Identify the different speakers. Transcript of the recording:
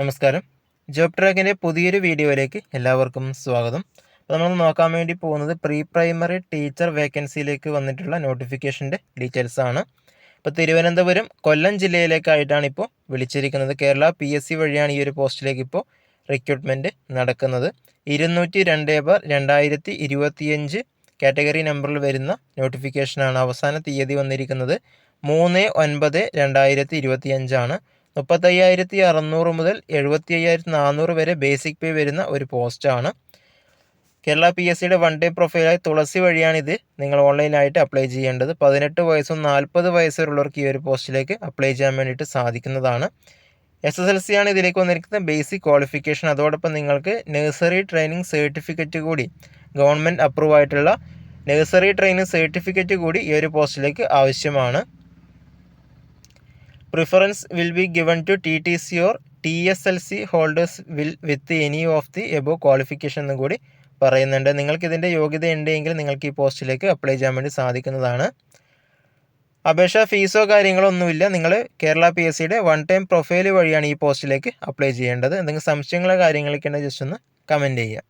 Speaker 1: നമസ്കാരം. ജോബ് ട്രാക്കിന്റെ പുതിയൊരു വീഡിയോയിലേക്ക് എല്ലാവർക്കും സ്വാഗതം. അപ്പോൾ നമ്മൾ നോക്കാൻ വേണ്ടി പോകുന്നത് പ്രീ പ്രൈമറി ടീച്ചർ വേക്കൻസിയിലേക്ക് വന്നിട്ടുള്ള നോട്ടിഫിക്കേഷന്റെ ഡീറ്റെയിൽസ് ആണ്. ഇപ്പോൾ തിരുവനന്തപുരം കൊല്ലം ജില്ലയിലേക്കായിട്ടാണ് ഇപ്പോൾ വിളിച്ചിരിക്കുന്നത്. കേരള പി എസ് സി വഴിയാണ് ഈ ഒരു പോസ്റ്റിലേക്ക് ഇപ്പോൾ റിക്രൂട്ട്മെന്റ് നടക്കുന്നത്. ഇരുന്നൂറ്റി രണ്ട് ബാർ രണ്ടായിരത്തി ഇരുപത്തിയഞ്ച് കാറ്റഗറി നമ്പറിൽ വരുന്ന നോട്ടിഫിക്കേഷനാണ് അവസാന തീയതി വന്നിരിക്കുന്നത്. മൂന്ന് ഒൻപത് രണ്ടായിരത്തി ഇരുപത്തിയഞ്ചാണ് മുപ്പത്തയ്യായിരത്തി അറുന്നൂറ് മുതൽ എഴുപത്തി അയ്യായിരത്തി നാനൂറ് വരെ ബേസിക് പേ വരുന്ന ഒരു പോസ്റ്റാണ് കേരള പി എസ് സിയുടെ വൺ ഡേ പ്രൊഫൈലായ തുളസി വഴിയാണിത്. നിങ്ങൾ ഓൺലൈനായിട്ട് അപ്ലൈ ചെയ്യേണ്ടത്. പതിനെട്ട് വയസ്സും നാൽപ്പത് വയസ്സുള്ളവർക്ക് ഈ ഒരു പോസ്റ്റിലേക്ക് അപ്ലൈ ചെയ്യാൻ വേണ്ടിയിട്ട് സാധിക്കുന്നതാണ്. എസ് എസ് എൽ സി ആണ് ഇതിലേക്ക് വന്നിരിക്കുന്ന ബേസിക് ക്വാളിഫിക്കേഷൻ അതോടൊപ്പം നിങ്ങൾക്ക് നഴ്സറി ട്രെയിനിങ് സർട്ടിഫിക്കറ്റ് കൂടി ഗവൺമെന്റ് അപ്രൂവ് ആയിട്ടുള്ള നഴ്സറി ട്രെയിനിങ് സർട്ടിഫിക്കറ്റ് കൂടി ഈ ഒരു പോസ്റ്റിലേക്ക് ആവശ്യമാണ്. Preference will be given to T T C or T S L C holders will with any of the above qualification എന്നും കൂടി പറയുന്നുണ്ട്. നിങ്ങൾക്ക് ഇതിന്റെ യോഗ്യത ഉണ്ടെങ്കിൽ നിങ്ങൾക്ക് ഈ പോസ്റ്റിലേക്ക് അപ്ലൈ ചെയ്യാൻ വേണ്ടി സാധിക്കുന്നതാണ്. അപേക്ഷ ഫീസോ കാര്യങ്ങളോ ഒന്നുമില്ല. നിങ്ങൾ കേരള പി എസ് സിയുടെ വൺ ടൈം പ്രൊഫൈൽ വഴിയാണ് ഈ പോസ്റ്റിലേക്ക് അപ്ലൈ ചെയ്യേണ്ടത്. എന്തെങ്കിലും സംശയങ്ങളോ കാര്യങ്ങളൊക്കെ ഉണ്ടെങ്കിൽ ജസ്റ്റ് ഒന്ന് കമന്റ് ചെയ്യുക.